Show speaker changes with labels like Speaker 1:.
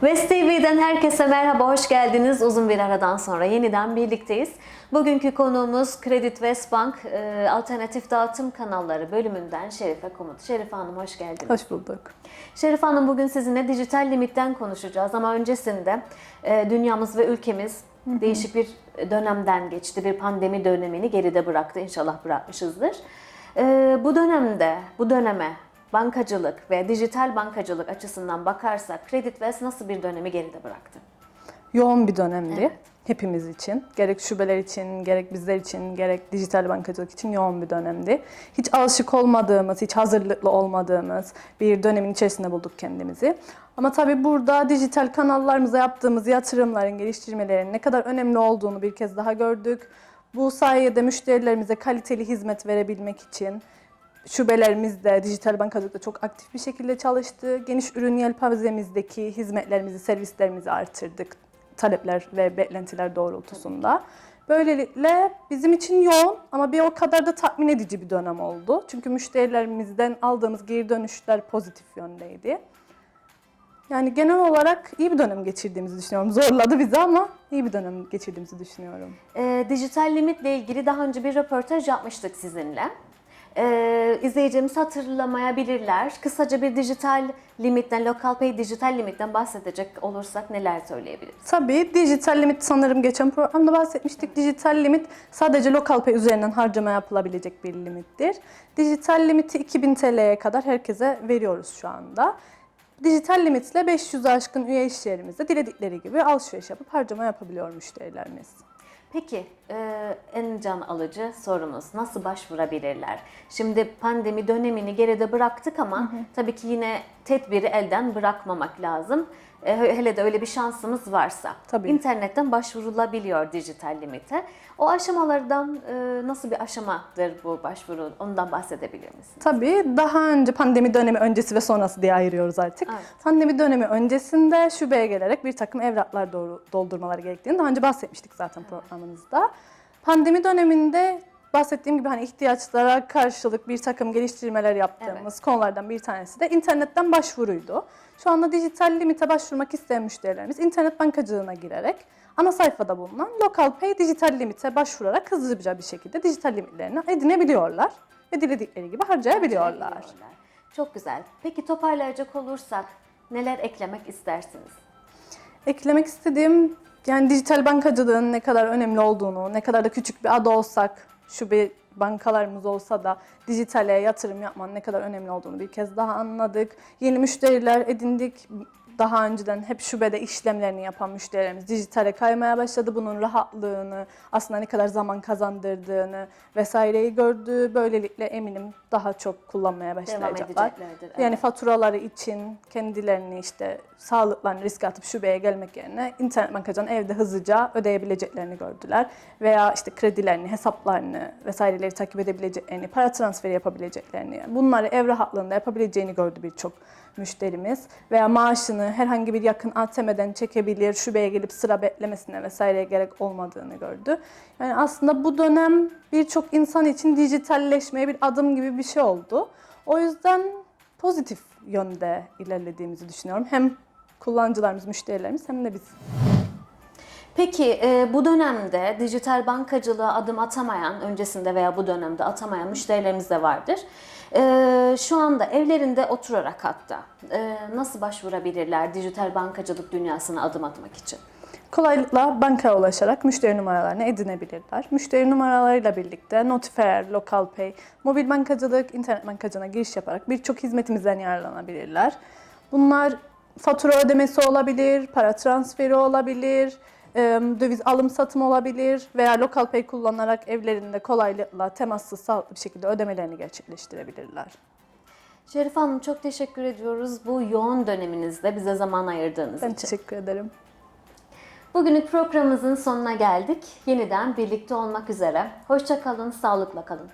Speaker 1: West TV'den herkese merhaba, hoş geldiniz. Uzun bir aradan sonra yeniden birlikteyiz. Bugünkü konuğumuz Credit West Bank e, Alternatif Dağıtım Kanalları bölümünden Şerife Komut. Şerife Hanım hoş geldiniz.
Speaker 2: Hoş bulduk.
Speaker 1: Şerife Hanım bugün sizinle dijital limitten konuşacağız ama öncesinde e, dünyamız ve ülkemiz değişik bir dönemden geçti. Bir pandemi dönemini geride bıraktı. İnşallah bırakmışızdır. E, bu dönemde, bu döneme bankacılık ve dijital bankacılık açısından bakarsak Credit West nasıl bir dönemi geride bıraktı?
Speaker 2: Yoğun bir dönemdi
Speaker 1: Evet.
Speaker 2: hepimiz için. Gerek şubeler için, gerek bizler için, gerek dijital bankacılık için yoğun bir dönemdi. Hiç alışık olmadığımız, hiç hazırlıklı olmadığımız bir dönemin içerisinde bulduk kendimizi. Ama tabii burada dijital kanallarımıza yaptığımız yatırımların, geliştirmelerin ne kadar önemli olduğunu bir kez daha gördük. Bu sayede müşterilerimize kaliteli hizmet verebilmek için Şubelerimizde dijital bankacılıkta çok aktif bir şekilde çalıştı. Geniş ürün yelpazemizdeki hizmetlerimizi, servislerimizi artırdık. Talepler ve beklentiler doğrultusunda. Böylelikle bizim için yoğun ama bir o kadar da tatmin edici bir dönem oldu. Çünkü müşterilerimizden aldığımız geri dönüşler pozitif yöndeydi. Yani genel olarak iyi bir dönem geçirdiğimizi düşünüyorum. Zorladı bizi ama iyi bir dönem geçirdiğimizi düşünüyorum.
Speaker 1: E, dijital limitle ilgili daha önce bir röportaj yapmıştık sizinle. E, izleyicimiz hatırlamayabilirler. Kısaca bir dijital limitten, Local Pay dijital limitten bahsedecek olursak neler söyleyebiliriz?
Speaker 2: Tabii dijital limit sanırım geçen programda bahsetmiştik. Dijital limit sadece lokal pay üzerinden harcama yapılabilecek bir limittir. Dijital limiti 2000 TL'ye kadar herkese veriyoruz şu anda. Dijital limitle 500 aşkın üye iş yerimizde diledikleri gibi alışveriş yapıp harcama yapabiliyor müşterilerimiz.
Speaker 1: Peki e, en can alıcı sorumuz nasıl başvurabilirler? Şimdi pandemi dönemini geride bıraktık ama tabii ki yine tedbiri elden bırakmamak lazım. E, hele de öyle bir şansımız varsa.
Speaker 2: Tabii.
Speaker 1: İnternetten başvurulabiliyor dijital limite. O aşamalardan e, nasıl bir aşamadır bu başvuru? Ondan bahsedebilir misiniz?
Speaker 2: Tabii daha önce pandemi dönemi öncesi ve sonrası diye ayırıyoruz artık.
Speaker 1: Evet.
Speaker 2: Pandemi dönemi öncesinde şubeye gelerek bir takım evraklar doldurmaları gerektiğini daha önce bahsetmiştik zaten programımızda. Pandemi döneminde bahsettiğim gibi hani ihtiyaçlara karşılık bir takım geliştirmeler yaptığımız konulardan bir tanesi de internetten başvuruydu. Şu anda dijital limite başvurmak isteyen müşterilerimiz internet bankacılığına girerek ana sayfada bulunan Local Pay dijital limite başvurarak hızlıca bir şekilde dijital limitlerini edinebiliyorlar ve diledikleri gibi harcayabiliyorlar.
Speaker 1: Çok güzel. Peki toparlayacak olursak neler eklemek istersiniz?
Speaker 2: Eklemek istediğim yani dijital bankacılığın ne kadar önemli olduğunu, ne kadar da küçük bir adı olsak, şube bankalarımız olsa da dijitale yatırım yapmanın ne kadar önemli olduğunu bir kez daha anladık. Yeni müşteriler edindik. Daha önceden hep şubede işlemlerini yapan müşterilerimiz dijitale kaymaya başladı. Bunun rahatlığını, aslında ne kadar zaman kazandırdığını vesaireyi gördü. Böylelikle eminim daha çok kullanmaya başlayacaklar.
Speaker 1: edeceklerdir,
Speaker 2: Yani
Speaker 1: evet.
Speaker 2: faturaları için kendilerini işte sağlıklarını riske atıp şubeye gelmek yerine internet bankacının evde hızlıca ödeyebileceklerini gördüler. Veya işte kredilerini, hesaplarını vesaireleri takip edebileceklerini, para transferi yapabileceklerini, bunları ev rahatlığında yapabileceğini gördü birçok müşterimiz. Veya maaşını herhangi bir yakın ATM'den çekebilir, şubeye gelip sıra beklemesine vesaireye gerek olmadığını gördü. Yani aslında bu dönem birçok insan için dijitalleşmeye bir adım gibi bir şey oldu. O yüzden pozitif yönde ilerlediğimizi düşünüyorum. Hem kullanıcılarımız, müşterilerimiz hem de biz.
Speaker 1: Peki e, bu dönemde dijital bankacılığa adım atamayan, öncesinde veya bu dönemde atamayan müşterilerimiz de vardır. E, şu anda evlerinde oturarak hatta e, nasıl başvurabilirler dijital bankacılık dünyasına adım atmak için?
Speaker 2: Kolaylıkla bankaya ulaşarak müşteri numaralarını edinebilirler. Müşteri numaralarıyla birlikte Notifair, Local Pay, mobil bankacılık, internet bankacılığına giriş yaparak birçok hizmetimizden yararlanabilirler. Bunlar fatura ödemesi olabilir, para transferi olabilir, döviz alım satım olabilir veya Local Pay kullanarak evlerinde kolaylıkla temassız sağlıklı bir şekilde ödemelerini gerçekleştirebilirler.
Speaker 1: Şerife Hanım çok teşekkür ediyoruz bu yoğun döneminizde bize zaman ayırdığınız
Speaker 2: Ben
Speaker 1: için.
Speaker 2: teşekkür ederim.
Speaker 1: Bugünlük programımızın sonuna geldik. Yeniden birlikte olmak üzere. Hoşça kalın, sağlıkla kalın.